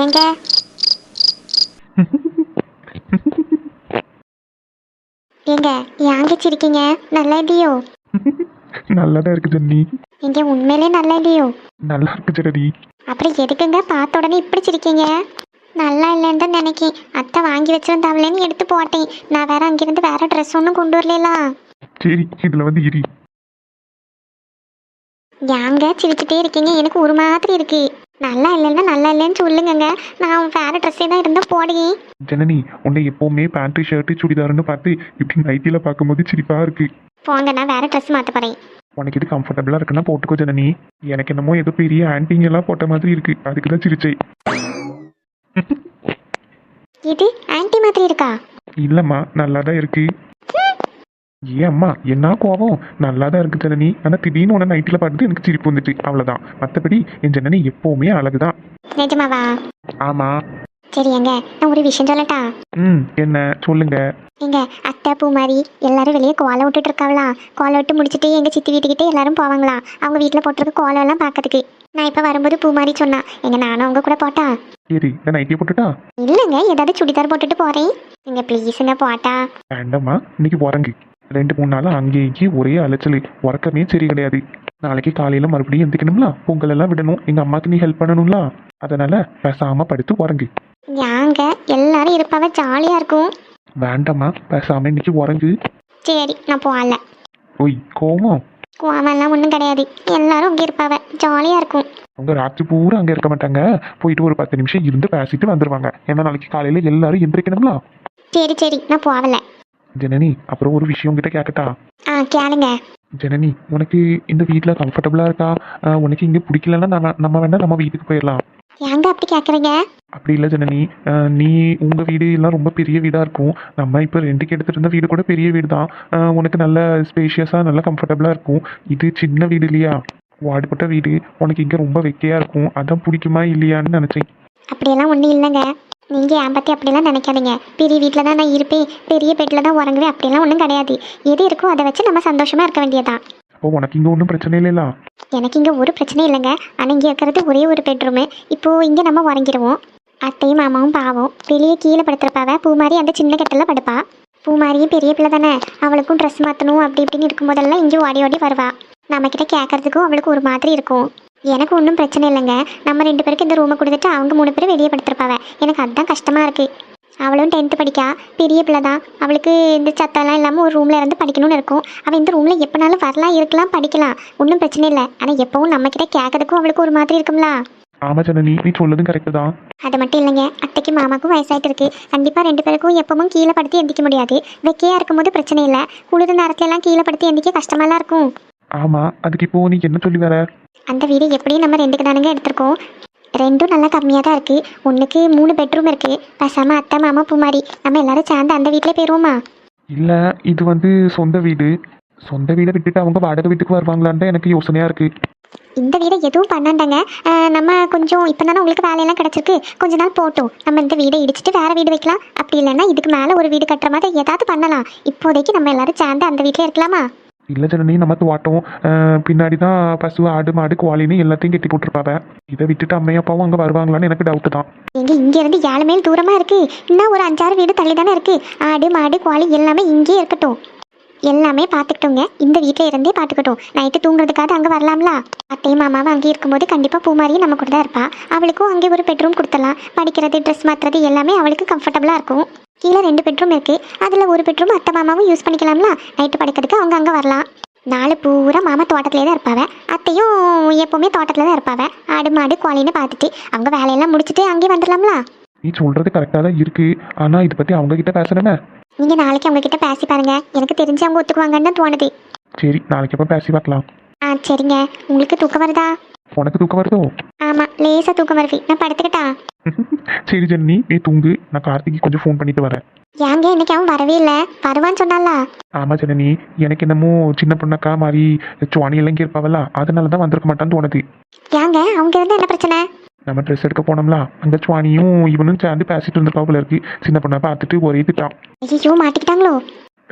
ஏங்க ஏங்க ஏங்க சிரிக்கீங்க நல்லா இல்லையோ? நல்லாதான் இருக்கு ஜெனி நீங்க உண்மையிலே நல்லா இல்லையோ? நல்லா இருக்கு ஜெனி அப்புறம் எதுக்குங்க பார்த்த உடனே இப்படி சிரிக்கீங்க? நல்லா இல்லைன்னு தான் நினைக்கேன். அத்தை வாங்கி வச்சிருந்தாவளேன்னு எடுத்து போட்டேன். நான் வேற அங்கிருந்து வேற ட்ரெஸ் ஒன்றும் கொண்டு வரலாம் சரி இதுல வந்து இரி. ஏங்க சிரிச்சுட்டே இருக்கீங்க. எனக்கு ஒரு மாதிரி இருக்கு. நல்லா இல்லைன்னா நல்லா இல்லைன்னு சொல்லுங்கங்க. நான் வேற ட்ரெஸ்ஸே தான் இருந்தால் போடுங்க ஜனனி உன்னை எப்பவுமே பேண்ட் ஷர்ட் சுடிதார்னு பார்த்து இப்படி நைட்டில பார்க்கும்போது சிரிப்பா இருக்கு. போங்க நான் வேற ட்ரெஸ் மாற்ற போகிறேன் உனக்கு இது கம்ஃபர்டபுளா இருக்குன்னா போட்டுக்கோ ஜனனி. எனக்கு என்னமோ ஏதோ பெரிய ஆன்டிங் எல்லாம் போட்ட மாதிரி இருக்கு. அதுக்கு தான் சிரிச்சை இது ஆன்ட்டி மாதிரி இருக்கா? இல்லம்மா நல்லா தான் இருக்கு. ஏன் அம்மா என்ன கோவம்? நல்லா தான் இருக்கு ஜனனி ஆனா திடீர்னு உன நைட்டில பார்த்துட்டு எனக்கு சிரிப்பு வந்துச்சு அவ்வளவுதான். மற்றபடி என் ஜனனி எப்பவுமே அழகுதான். நிஜமாவா? ஆமா. சரி எங்க? நான் ஒரு விஷயம் சொல்லட்டா? ம் என்ன? சொல்லுங்க. எங்க? அத்தை பூ மாதிரி எல்லாரும் வெளியே கோலம் விட்டுட்டு இருக்காங்களா கோலம் விட்டு முடிச்சுட்டு எங்க சித்தி வீட்டுக்கிட்டே எல்லாரும் போவாங்களா? அவங்க வீட்டில் போட்டிருக்க கோலம் எல்லாம் பார்க்கறதுக்கு. நான் இப்போ வரும்போது பூ மாதிரி சொன்னா எங்க நானும் அவங்க கூட போட்டா? சரி நான் நைட்டியை போட்டுட்டா? இல்லைங்க ஏதாவது சுடிதார் போட்டுட்டு போறேன். நீங்க ப்ளீஸுங்க போட்டா. வேண்டாம்மா இன்னைக்கு உறங்கு ரெண்டு மூணு நாள் அங்கேயே இங்கேயே ஒரே அலைச்சல். உறக்கமே சரி கிடையாது. நாளைக்கு காலையில மறுபடியும் எந்திக்கணும்ல? பொங்கல் எல்லாம் விடணும். எங்க அம்மாக்கு நீ ஹெல்ப் பண்ணணும்ல? அதனால பேசாம படுத்து உறங்கு. ஏங்க எல்லாரும் இருப்பாவ ஜாலியா இருக்கும். வேண்டாம்மா. பேசாம இன்னைக்கு உறங்கு. சரி நான் போகல. ஒய் கோவம்? கோவெல்லாம் ஒன்றும் கிடையாது. எல்லாரும் அங்கே இருப்பாவ ஜாலியா இருக்கும். அவங்க ராத்திரி பூரா அங்க இருக்க மாட்டாங்க. போயிட்டு ஒரு பத்து நிமிஷம் இருந்து பேசிட்டு வந்துருவாங்க. ஏன்னா நாளைக்கு காலையில எல்லாரும் எந்திரிக்கணும்ல? சரி சரி நான் போகல. ஜனனி அப்புறம் ஒரு விஷயம் கிட்ட கேட்கட்டா ஆ கேளுங்க. ஜனனி உனக்கு இந்த வீட்டில் கம்ஃபர்டபுளாக இருக்கா? ஆஹ் உனக்கு இங்கே பிடிக்கலன்னா நம்ம நம்ம வேணா நம்ம வீட்டுக்கு போயிடலாம் ஏங்க அப்படி கேட்குறீங்க அப்படி இல்லை ஜனனி. ஆஹ் நீ உங்கள் வீடு எல்லாம் ரொம்ப பெரிய வீடாக இருக்கும். நம்ம இப்போ ரெண்டுக்கு எடுத்துட்டு இருந்த வீடு கூட பெரிய வீடு தான் உனக்கு நல்ல ஸ்பேஷியஸாக நல்ல கம்ஃபர்டபுளாக இருக்கும். இது சின்ன வீடு இல்லையா? வாடுபட்ட வீடு. உனக்கு இங்கே ரொம்ப வெக்கையாக இருக்கும். அதான் பிடிக்குமா இல்லையான்னு நினச்சேன். அப்படியெல்லாம் ஒன்றும் இல்லைங்க. நீங்கள் என் பற்றி அப்படியெல்லாம் நினைக்காதீங்க. பெரிய வீட்டில் தான் நான் இருப்பேன். பெரிய பெட்டில் தான் உறங்குவேன். அப்படியெல்லாம் ஒன்றும் கிடையாது. எது இருக்கோ அதை வச்சு நம்ம சந்தோஷமாக இருக்க வேண்டியதுதான். அப்போ உனக்கு இங்கே ஒன்றும் பிரச்சனை இல்லைல்ல எனக்கு இங்கே ஒரு பிரச்சனையும் இல்லைங்க. ஆனால் இங்கே இருக்கிறது ஒரே ஒரு பெட்ரூமு இப்போது இங்கே நம்ம உறங்கிடுவோம் அத்தையும் மாமாவும் பாவம். வெளியே கீழே படுத்துறப்பாவ பூ மாதிரி அந்த சின்ன கட்டில் படுப்பா. பூ மாதிரியும் பெரிய பிள்ளை தானே. அவளுக்கும் ட்ரெஸ் மாற்றணும் அப்படி இப்படின்னு இருக்கும்போதெல்லாம் இங்கே ஓடி ஓடி வருவா. நம்மக்கிட்ட கேட்கறதுக்கும் அவளுக்கு ஒரு மாதிரி இருக்கும். எனக்கு ஒன்றும் பிரச்சனை இல்லைங்க. நம்ம ரெண்டு பேருக்கு இந்த ரூமை கொடுத்துட்டு அவங்க மூணு பேரும் வெளியே படுத்துருப்பாவ. எனக்கு அதுதான் கஷ்டமாக இருக்குது அவளும் டென்த்து படிக்கா. பெரிய பிள்ளை தான். அவளுக்கு இந்த சத்தம்லாம் இல்லாமல் ஒரு ரூமில் இருந்து படிக்கணும்னு இருக்கும். அவள் இந்த ரூமில் எப்போனாலும் வரலாம் இருக்கலாம் படிக்கலாம். ஒன்றும் பிரச்சனை இல்லை. ஆனால் எப்பவும் நம்மக்கிட்ட கேட்கறதுக்கும் அவளுக்கு ஒரு மாதிரி இருக்கும்ல. ஆமாம் ஜனனி நீ சொல்லதும் கரெக்டு தான். அது மட்டும் இல்லைங்க. அத்தைக்கு மாமாக்கும் வயசாயிட்டு இருக்கு. கண்டிப்பாக ரெண்டு பேருக்கும் எப்பவும் கீழே படுத்து எந்திக்க முடியாது. வெக்கையாக இருக்கும்போது பிரச்சனை இல்லை. குளிர் நேரத்துல எல்லாம் கீழே படுத்து எந்திக்க கஷ்டமாலாம் இருக்கும். ஆமாம் அதுக்கு இப்போ நீ என்ன சொல்லி வர? அந்த வீடு எப்படியும் நம்ம ரெண்டுக்கு தானுங்க எடுத்திருக்கோம். ரெண்டும் நல்லா கம்மியாக தான் இருக்குது ஒன்றுக்கு மூணு பெட்ரூம் இருக்குது பேசாமல் அத்தை மாமா பூமாரி நம்ம எல்லாரும் சேர்ந்து அந்த வீட்டிலே போயிடுவோமா இல்லை இது வந்து சொந்த வீடு. சொந்த வீடை விட்டுட்டு அவங்க வாடகை வீட்டுக்கு வருவாங்களான்னு தான் எனக்கு யோசனையாக இருக்குது இந்த வீடை எதுவும் பண்ணாண்டாங்க. நம்ம கொஞ்சம் இப்போ தானே உங்களுக்கு வேலையெல்லாம் கிடச்சிருக்கு. கொஞ்ச நாள் போட்டோம். நம்ம இந்த வீடை இடிச்சிட்டு வேற வீடு வைக்கலாம். அப்படி இல்லைன்னா இதுக்கு மேலே ஒரு வீடு கட்டுற மாதிரி ஏதாவது பண்ணலாம். இப்போதைக்கு நம்ம எல்லாரும் சேர்ந்து அந்த வீட்டில் இருக்கலாமா? இல்லை ஜனனி நம்ம தோட்டம் பின்னாடி தான் பசு ஆடு மாடு குவாலின்னு எல்லாத்தையும் கட்டி போட்டிருப்பாவ இதை விட்டுட்டு அம்மையும் அப்பாவும் அங்கே வருவாங்களான்னு எனக்கு டவுட்டு தான். எங்க இங்க இருந்து ஏழு மைல் தூரமா இருக்கு. இன்னும் ஒரு அஞ்சாறு வீடு தள்ளி தானே இருக்கு. ஆடு மாடு கோழி எல்லாமே இங்கேயே இருக்கட்டும். எல்லாமே பார்த்துக்கிட்டோங்க. இந்த வீட்டில் இருந்தே பார்த்துக்கிட்டோம். நைட்டு தூங்குறதுக்காக அங்கே வரலாம்ல? அத்தையும் மாமாவும் அங்கே இருக்கும்போது கண்டிப்பாக பூமாரியும் நம்ம கூட தான் இருப்பா. அவளுக்கும் அங்கே ஒரு பெட்ரூம் கொடுத்தலாம் படிக்கிறது ட்ரெஸ் மாற்றுறது எல்லாமே அவளுக்கு கம்ஃபர்டபுளாக இருக்கும். கீழே ரெண்டு பெட்ரூம் இருக்கு. அதில் ஒரு பெட்ரூம் அத்தை மாமாவும் யூஸ் பண்ணிக்கலாம்ல? நைட்டு படுக்கிறதுக்கு அவங்க அங்கே வரலாம். நாலு பூரா மாமா தோட்டத்திலே தான் இருப்பாவ. அத்தையும் எப்போவுமே தோட்டத்தில் தான் இருப்பாவ. ஆடு மாடு கோழின்னு பார்த்துட்டு அவங்க வேலையெல்லாம் முடிச்சுட்டு அங்கேயே வந்துடலாம்ல? நீ சொல்கிறது கரெக்டாக தான் இருக்குது ஆனால் இதை பற்றி அவங்க கிட்ட பேசுகிறேன்னு நீங்க நாளைக்கு அவங்க கிட்ட பேசி பாருங்க. எனக்கு தெரிஞ்சு அவங்க ஒத்துக்குவாங்கன்னு தோணுது. சரி நாளைக்கு அப்போ பேசி பார்க்கலாம். ஆ சரிங்க. உங்களுக்கு தூக்கம் வருதா? உனக்கு தூக்கம் வருதோ? ஆமா லேசா தூக்கம் வருது. நான் படுத்துக்கிட்டா? சரி ஜனனி நீ தூங்கு. நான் கார்த்திக்கு கொஞ்சம் ஃபோன் பண்ணிட்டு வரேன். ஏங்க இன்னைக்கு அவன் வரவே இல்லை. வருவான்னு சொன்னால ஆமாம் ஜனனி. எனக்கு என்னமோ சின்ன பொண்ணக்கா மாதிரி சுவாணி எல்லாம் இங்கே இருப்பாவல்ல அதனால தான் வந்திருக்க மாட்டான்னு தோணுது. ஏங்க அவங்க இருந்தா என்ன பிரச்சனை? நம்ம ட்ரெஸ் எடுக்க போனோம்ல அந்த சுவானியும் இவனும் சேர்ந்து பேசிட்டு இருந்திருப்பாப்புல இருக்கு. சின்ன பொண்ணை பார்த்துட்டு ஒரே திட்டான் ஐயோ மாட்டிக்கிட்டாங்களோ?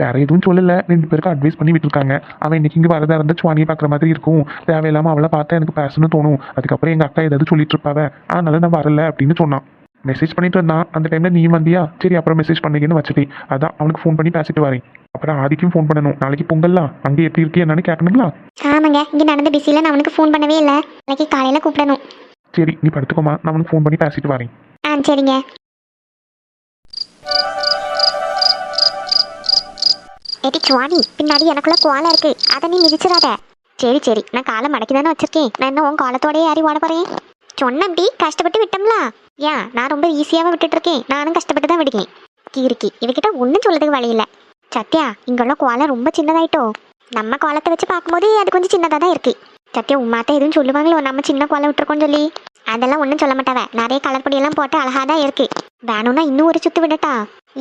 வேற எதுவும் சொல்லல. ரெண்டு பேருக்கும் அட்வைஸ் பண்ணி விட்டுருக்காங்க. அவன் இன்னைக்கு இங்கே வரதா இருந்தா சுவானியை பார்க்குற மாதிரி இருக்கும். தேவையில்லாம அவளை பார்த்தா எனக்கு பேசணும்னு தோணும். அதுக்கப்புறம் எங்க அக்கா ஏதாவது சொல்லிட்டு இருப்பாவ. அதனால நான் வரல அப்படின்னு சொன்னான். மெசேஜ் பண்ணிட்டு இருந்தான் அந்த டைமில் நீ வந்தியா? சரி அப்புறம் மெசேஜ் பண்ணுங்கன்னு வச்சுட்டேன். அதான் அவனுக்கு ஃபோன் பண்ணி பேசிட்டு வரேன். அப்புறம் ஆதிக்கும் ஃபோன் பண்ணணும். நாளைக்கு பொங்கல்லாம் அங்கே எப்படி இருக்கே என்னன்னு கேட்கணுங்களா? ஆமாங்க. இங்கே நடந்த பிஸியில் நான் அவனுக்கு ஃபோன் பண்ணவே இல்லை. நாளைக்கு காலையில் கூப்பிடணும். சரி நீ படுத்துக்கோமா நான் அவனுக்கு ஃபோன் பண்ணி பேசிட்டு வரேன். ஆ சரிங்க. ஏடி சுவாணி பின்னாடி எனக்குள்ள கோலம் இருக்கு. அதை நீ மிதிச்சிடாத. சரி சரி. நான் காலை மடக்கி தானே வச்சிருக்கேன். நான் என்ன உன் காலத்தோடய ஏறி ஓட போறேன். சொன்னம்டி கஷ்டப்பட்டு விட்டோம்ல? ஏன் நான் ரொம்ப ஈஸியாவே விட்டுட்டு இருக்கேன் நானும் கஷ்டப்பட்டு தான் விடுக்கேன் கீரிக்கி இவகிட்ட ஒன்றும் சொல்லதுக்கு வழி இல்லை. சத்யா இங்குள்ள கோலம் ரொம்ப சின்னதாயிட்டோ? நம்ம கோலத்தை வச்சு பார்க்கும்போது அது கொஞ்சம் சின்னதாக தான் இருக்கு. சத்யா உமாத்த எதுவும் சொல்லுவாங்களோ? நம்ம சின்ன கோலம் விட்டுருக்கோம் சொல்லி. அதெல்லாம் ஒன்றும் சொல்ல மாட்டாவே. நிறைய கலர் பொடியெல்லாம் போட்டு அழகாக தான் இருக்கு. வேணும்னா இன்னும் ஒரு சுத்து விடட்டா?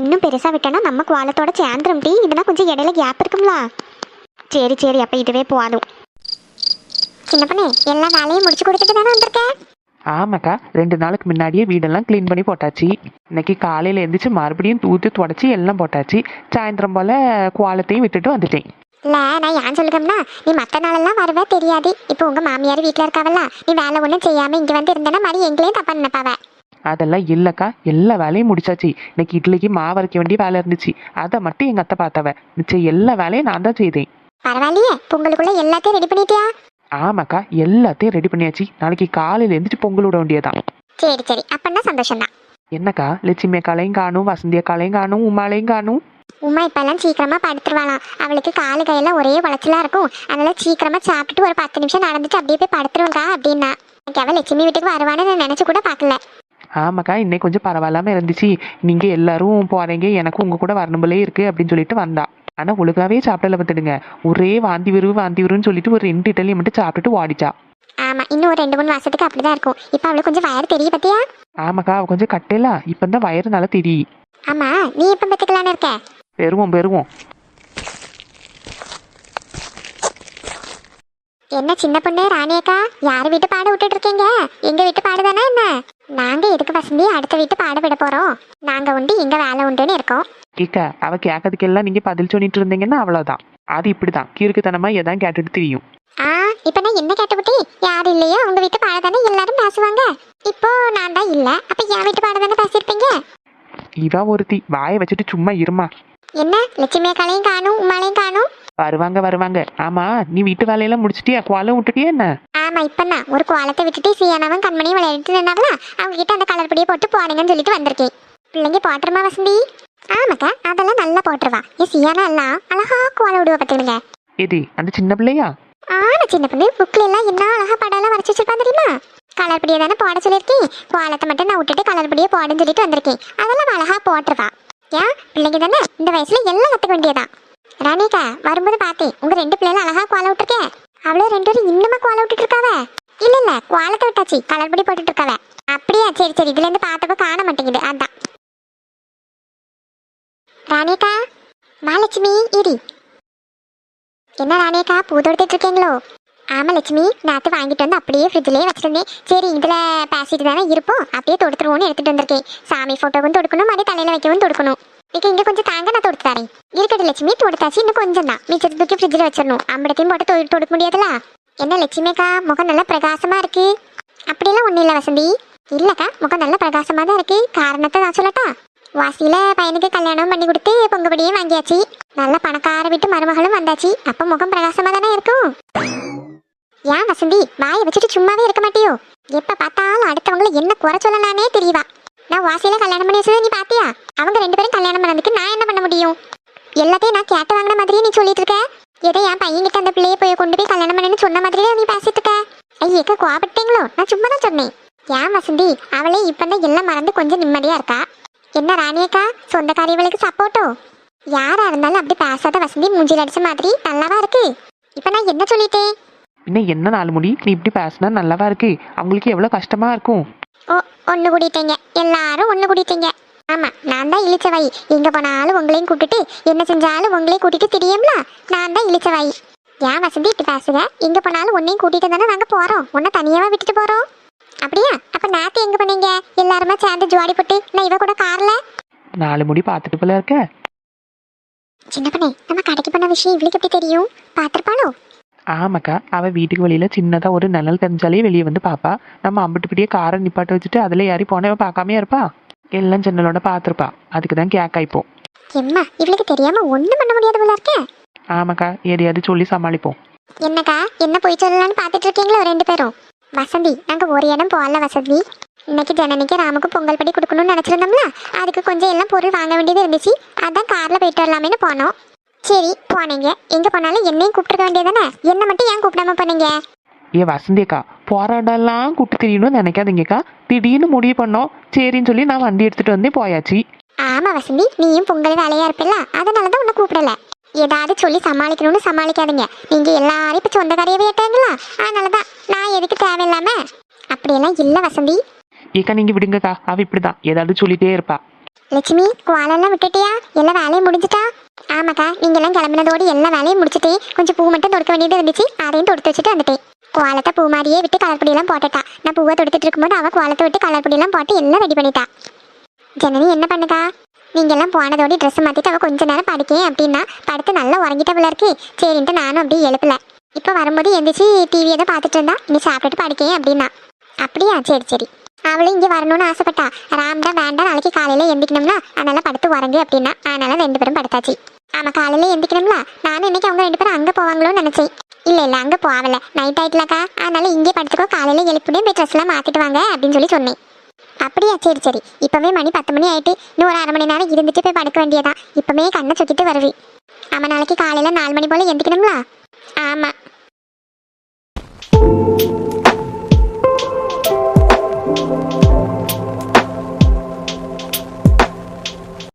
இன்னும் பெருசாக விட்டனா நம்ம குவாலத்தோட சேர்ந்துரும் டீ. இதுனா கொஞ்சம் இடையில கேப் இருக்கும்ல. சரி சரி. அப்போ இதுவே போதும். சின்ன எல்லா வேலையும் முடிச்சு கொடுத்துட்டு தானே வந்திருக்கேன் ஆமாக்கா. ரெண்டு நாளுக்கு முன்னாடியே வீடெல்லாம் க்ளீன் பண்ணி போட்டாச்சு. இன்னைக்கு காலையில் எழுந்திரிச்சு மறுபடியும் தூத்து தொடச்சி எல்லாம் போட்டாச்சு. சாயந்தரம் போல் குவாலத்தையும் விட்டுட்டு வந்துட்டேன். இல்ல நான் ஏன் சொல்லுகம்னா நீ மத்த நாளெல்லாம் வரவே தெரியாது. இப்போ உங்க மாமியார் வீட்ல இருக்காவல்ல நீ வேலை ஒன்றும் செய்யாம இங்க வந்து இருந்தேன்னா மறு எங்களையும் தப்பா நினைப்பாவ. அதெல்லாம் இல்லைக்கா எல்லா வேலையும் முடிச்சாச்சு. இன்னைக்கு இட்லிக்கு மாவு அரைக்க வேண்டிய வேலை இருந்துச்சு. அதை மட்டும் எங்கள் அத்தை பார்த்தவ. மிச்சம் எல்லா வேலையும் நான் தான் செய்தேன். பரவாயில்லையே பொங்கலுக்குள்ள எல்லாத்தையும் ரெடி பண்ணிட்டியா? ஆமாக்கா எல்லாத்தையும் ரெடி பண்ணியாச்சு. நாளைக்கு காலையில் எழுந்திரிச்சு பொங்கல் விட வேண்டியதான் சரி சரி. அப்பன்னா சந்தோஷம் தான் என்னக்கா லட்சுமி அக்காலையும் காணும் வசந்தி அக்காலையும் காணும் உமாலையும் காணும்? உமா இப்பெல்லாம் சீக்கிரமா படுத்துருவாளாம். அவளுக்கு காலு கையெல்லாம் ஒரே உளைச்சலா இருக்கும். அதனால சீக்கிரமா சாப்பிட்டுட்டு ஒரு பத்து நிமிஷம் நடந்துட்டு அப்படியே போய் படுத்துருவாங்க அப்படின்னா. எனக்கு அவ லட்சுமி வீட்டுக்கு வருவான்னு நான் நினைச்சு கூட பார்க்கல. ஆமாக்கா இன்னைக்கு கொஞ்சம் பரவாயில்லாம இருந்துச்சு. நீங்க எல்லாரும் போறீங்க. எனக்கும் உங்க கூட வரணும் போலே இருக்கு அப்படின்னு சொல்லிட்டு வந்தா. ஆனா ஒழுங்காவே சாப்பிடல பார்த்துடுங்க. ஒரே வாந்தி விரு வாந்தி விருன்னு சொல்லிட்டு ஒரு ரெண்டு இட்லி மட்டும் சாப்பிட்டுட்டு ஓடிச்சா. ஆமா இன்னும் ஒரு ரெண்டு மூணு வருஷத்துக்கு அப்படிதான் இருக்கும். இப்ப அவளுக்கு கொஞ்சம் வயறு தெரிய பத்தியா ஆமாக்கா அவ கொஞ்சம் கட்டல. இப்போ தான் வயிறு நல்லா தெரி ஆமா நீ எப்ப பெத்துக்கலான்னு இருக்க. பெறுவோம் பெறுவோம். என்ன சின்ன பொண்ணு ராணியக்கா யார் வீட்டு பாட விட்டுட்டு இருக்கீங்க எங்க வீட்டு பாடு தானே என்ன? நாங்க எதுக்கு வசந்தி அடுத்த வீட்டு பாட விட போறோம்? நாங்க உண்டு எங்க வேலை உண்டுன்னு இருக்கோம். கேக்க அவ கேட்கறதுக்கெல்லாம் நீங்க பதில் சொல்லிட்டு இருந்தீங்கன்னா அவ்வளவுதான். அது இப்படிதான். கீறுக்குத்தனமா எதான் கேட்டுட்டு தெரியும். ஆ இப்ப நான் என்ன கேட்டுவிட்டி யாரும் இல்லையோ உங்க வீட்டு பாட தானே எல்லாரும் பேசுவாங்க. இப்போ நான் தான் இல்ல. அப்ப என் வீட்டு பாட தானே பேசியிருப்பீங்க? இவ ஒருத்தி வாயை வச்சுட்டு சும்மா இருமா. என்ன? லட்சுமி அக்காளையும் காணும் உமாளையும் காணும்? வருவாங்க வருவாங்க. ஆமா நீ வீட்டு வேலையெல்லாம் முடிச்சிட்டியா? குவாலம் விட்டுட்டியா என்ன? ஆமா இப்ப நான் ஒரு கோலத்தை விட்டுட்டு சீயானவன் கண்மணியும் விளையாடிட்டு நின்னாவளா அவங்க கிட்ட அந்த கலர் பொடியை போட்டு போடுங்கன்னு சொல்லிட்டு வந்திருக்கேன். பிள்ளைங்க போட்டுருமா வசந்தி? ஆமாக்கா அதெல்லாம் நல்லா போட்டுருவா. ஏ சியானா எல்லாம் அழகா கோலம் விடுவ பார்த்துடுங்க எது அந்த சின்ன பிள்ளையா? ஆனா சின்ன பொண்ணு புக்ல எல்லாம் என்ன அழகா படம் எல்லாம் வரைச்சு வச்சிருப்பான் தெரியுமா? கலர் பொடியை தானே போட சொல்லியிருக்கேன். கோலத்தை மட்டும் நான் விட்டுட்டு கலர் பொடியை போடுன்னு சொல்லிட்டு வந்திருக்கேன். அதெல்லாம் அழகா போட்டுருவா. ஏன் பிள்ளைங்க தானே? இந்த வயசுல எல்லாம் கத்துக்க வேண்டியதான் ராணிகா வரும்போது பார்த்தேன் உங்க ரெண்டு பிள்ளைல அழகா கோலம் விட்டுருக்கேன் அவளே ரெண்டு பேரும் இன்னுமா கோலம் விட்டுட்டு இருக்காவ இல்ல இல்ல கோலத்தை விட்டாச்சு கலர் படி போட்டுட்டு இருக்காவ அப்படியா சரி சரி இதுல இருந்து பார்த்தப்ப காண மாட்டேங்குது அதான். ராணிகா மகாலட்சுமி இரி. என்ன ராணிகா பூ தொடுத்துட்டு இருக்கீங்களோ? ஆமா லட்சுமி நேற்று வாங்கிட்டு வந்து அப்படியே ஃப்ரிட்ஜ்லேயே வச்சுருந்தேன். சரி இதில் பேசிட்டு தானே இருப்போம். அப்படியே தொடுத்துருவோம்னு எடுத்துட்டு வந்திருக்கேன். சாமி ஃபோட்டோவும் தொடுக்கணும் மாதிரி தலையில் வைக்கவும் தொடுக்கணும். நீங்க இங்கே கொஞ்சம் தாங்க நான் தொடுத்து தரேன். இருக்கட்டும் லட்சுமி தொடுத்தாச்சு. இன்னும் கொஞ்சம் தான். மிச்சத்தை தூக்கி ஃப்ரிட்ஜில் வச்சிடணும். அம்பளத்தையும் போட்டு தொ- தொடுக்க முடியாதுல என்ன லட்சுமிக்கா முகம் நல்லா பிரகாசமா இருக்கு. அப்படிலாம் ஒன்றும் இல்லை வசந்தி. இல்லக்கா முகம் நல்லா பிரகாசமாக தான் இருக்கு. காரணத்தை நான் சொல்லட்டா? வாசியில பையனுக்கு கல்யாணம் பண்ணி கொடுத்து பொங்கப்படியும் வாங்கியாச்சு. நல்ல பணக்கார வீட்டு மருமகளும் வந்தாச்சு. அப்ப முகம் பிரகாசமா தானே இருக்கும்? ஏன் வசந்தி வாயை வச்சுட்டு சும்மாவே இருக்க மாட்டியோ? எப்ப பார்த்தாலும் அடுத்தவங்களை என்ன குறை சொல்லலானே தெரியவா. நான் வாசியில கல்யாணம் பண்ணி வச்சதை நீ பாத்தியா? அவங்க ரெண்டு பேரும் கல்யாணம் பண்ணதுக்கு நான் என்ன பண்ண முடியும்? எல்லாத்தையும் நான் கேட்டு வாங்கின மாதிரியே நீ சொல்லிட்டு இருக்க. ஏதோ என் பையன்கிட்ட அந்த பிள்ளைய போய் கொண்டு போய் கல்யாணம் பண்ணுன்னு சொன்ன மாதிரியே நீ பேசிட்டு இருக்க. ஐயக்க கோபப்பட்டீங்களோ நான் சும்மா தான் சொன்னேன். ஏன் வசந்தி அவளே இப்பதான் எல்லாம் மறந்து கொஞ்சம் நிம்மதியா இருக்கா? என்ன ராணியக்கா சொந்தக்காரியவளுக்கு சப்போர்ட்டோ யாரா இருந்தாலும் அப்படி பேசாத வசந்தி மூஞ்சில் அடிச்ச மாதிரி. நல்லாவா இருக்கு? இப்ப நான் என்ன சொல்லிட்டேன்? இன்னும் என்ன நாலு முடி? நீ இப்படி பேசினா நல்லாவா இருக்கு? அவங்களுக்கு எவ்வளவு கஷ்டமா இருக்கும்? ஓ ஒன்று கூட்டிட்டீங்க எல்லாரும் ஒன்று கூட்டிட்டீங்க ஆமா நான் தான் இழிச்சவாய் எங்க போனாலும் உங்களையும் கூட்டிட்டு என்ன செஞ்சாலும் உங்களையும் கூட்டிட்டு திரியும்ல? நான் தான் இழிச்சவாய் ஏன் வசந்தி இப்படி பேசுக எங்க போனாலும் உன்னையும் கூட்டிட்டு தானே நாங்க போறோம். உன்னை தனியாவா விட்டுட்டு போறோம். அப்படியா? அப்ப நேத்து எங்க பண்ணீங்க எல்லாருமே சேர்ந்து ஜோடி போட்டு நான் இவ கூட கார்ல? நாலு முடி பார்த்துட்டு போல இருக்க. சின்ன பண்ணே நம்ம கடைக்கு பண்ண விஷயம் இவளுக்கு எப்படி தெரியும்? பார்த்திருப்பாளோ? ஆமாக்கா அவள் வீட்டுக்கு வெளியில் சின்னதாக ஒரு நிழல் தெரிஞ்சாலே வெளியே வந்து பாப்பா. நம்ம அம்பிட்டுப்பிடியே காரை நிப்பாட்ட வச்சுட்டு அதில் ஏறி போனவ பார்க்காமயே இருப்பா? எல்லாம் ஜன்னலோட பார்த்துருப்பா. அதுக்கு தான் கேக்கா இப்போ. எம்மா இவளுக்கு தெரியாம ஒண்ணும் பண்ண முடியாது போல இருக்கே? ஆமாக்கா எதையாவது சொல்லி சமாளிப்போம். என்னக்கா என்ன போய் சொல்லலாம்னு பார்த்துட்டு இருக்கீங்களோ ரெண்டு பேரும்? வசந்தி நாங்க ஒரு இடம் போகல வசந்தி. இன்னைக்கு ஜனனிக்கு ராமுக்கு பொங்கல் படி கொடுக்கணும்னு நினைச்சிருந்தோம்ல? அதுக்கு கொஞ்சம் எல்லாம் பொருள் வாங்க வேண்டியது இருந்துச்சு. அதான் கார்ல போயிட்டு வரலாமேன்னு போனோம். சரி போனீங்க. எங்க போனாலும் என்னையும் கூப்பிட்டுக்க வேண்டியதானே என்ன மட்டும் ஏன் கூப்பிடாம போனீங்க? ஏ வசந்தியக்கா போகிற இடம்லாம் கூப்பிட்டு தெரியணும்னு நினைக்காதீங்கக்கா. திடீர்னு முடிவு பண்ணோம். சரின்னு சொல்லி நான் வண்டி எடுத்துகிட்டு வந்தே போயாச்சு. ஆமா வசந்தி நீயும் பொங்கல் வேலையா இருப்பில்ல? அதனாலதான் உன்னை கூப்பிடல. ஏதாவது சொல்லி சமாளிக்கணும்னு சமாளிக்காதீங்க. நீங்க எல்லாரும் இப்ப சொந்தக்காரையவே ஏட்டாங்களா அதனாலதான் நான் எதுக்கு தேவையில்லாம? அப்படியெல்லாம் இல்ல வசந்தி. ஏக்கா நீங்கள் விடுங்கக்கா. அவள் இப்படி தான் ஏதாவது சொல்லிட்டே இருப்பா. லட்சுமி குவாலெல்லாம் விட்டுட்டியா? எல்லா வேலையும் முடிஞ்சிட்டா? ஆமாக்கா நீங்க எல்லாம் கிளம்பினதோடு எல்லா வேலையும் முடிச்சுட்டு கொஞ்சம் பூ மட்டும் தொடுக்க வேண்டியது இருந்துச்சு. அதையும் தொடுத்து வச்சுட்டு வந்துட்டேன். குவாலத்தை பூ மாதிரியே விட்டு கலர் பொடியெல்லாம் போட்டுட்டா. நான் பூவை தொடுத்துட்டு இருக்கும்போது அவள் குவாலத்தை விட்டு கலர் பொடியெல்லாம் போட்டு எல்லாம் ரெடி பண்ணிட்டா. ஜனனி என்ன பண்ணுக்கா? நீங்கெல்லாம் போனதோடு ட்ரெஸ் மாற்றிட்டு அவள் கொஞ்ச நேரம் படிக்கேன் அப்படின்னா படுத்து நல்லா உறங்கிட்ட இருக்கு. சரின்ட்டு நானும் அப்படியே எழுப்பல. இப்போ வரும்போது எந்திரிச்சு டிவியை தான் பார்த்துட்டு இருந்தா நீ சாப்பிட்டுட்டு படிக்கேன் அப்படின்னா. அப்படியா? சரி சரி. அவளும் இங்கே வரணும்னு ஆசைப்பட்டா. ராம் தான் வேண்டாம் நாளைக்கு காலையில எந்திக்கணும்னா. அதனால படுத்து உறங்கு அப்படின்னா அதனால ரெண்டு பேரும் படுத்தாச்சு. ஆமா காலையில எந்திக்கணும்ல? நானும் இன்னைக்கு அவங்க ரெண்டு பேரும் அங்க போவாங்களோன்னு நினைச்சேன். இல்ல இல்ல அங்க போகல நைட் ஆயிட்டுலக்கா. அதனால இங்கே படுத்துக்கோ காலையில எழுப்பிடும் போய் ட்ரெஸ் எல்லாம் மாத்திட்டு வாங்க அப்படின்னு சொல்லி சொன்னேன். அப்படியா சரி சரி. இப்பவே மணி பத்து மணி ஆயிட்டு இன்னும் ஒரு அரை மணி நேரம் இருந்துட்டு போய் படுக்க வேண்டியதா? இப்பவே கண்ணை சுத்திட்டு வருவி ஆமா நாளைக்கு காலையில நாலு மணி போல எந்திக்கணும்ல ஆமா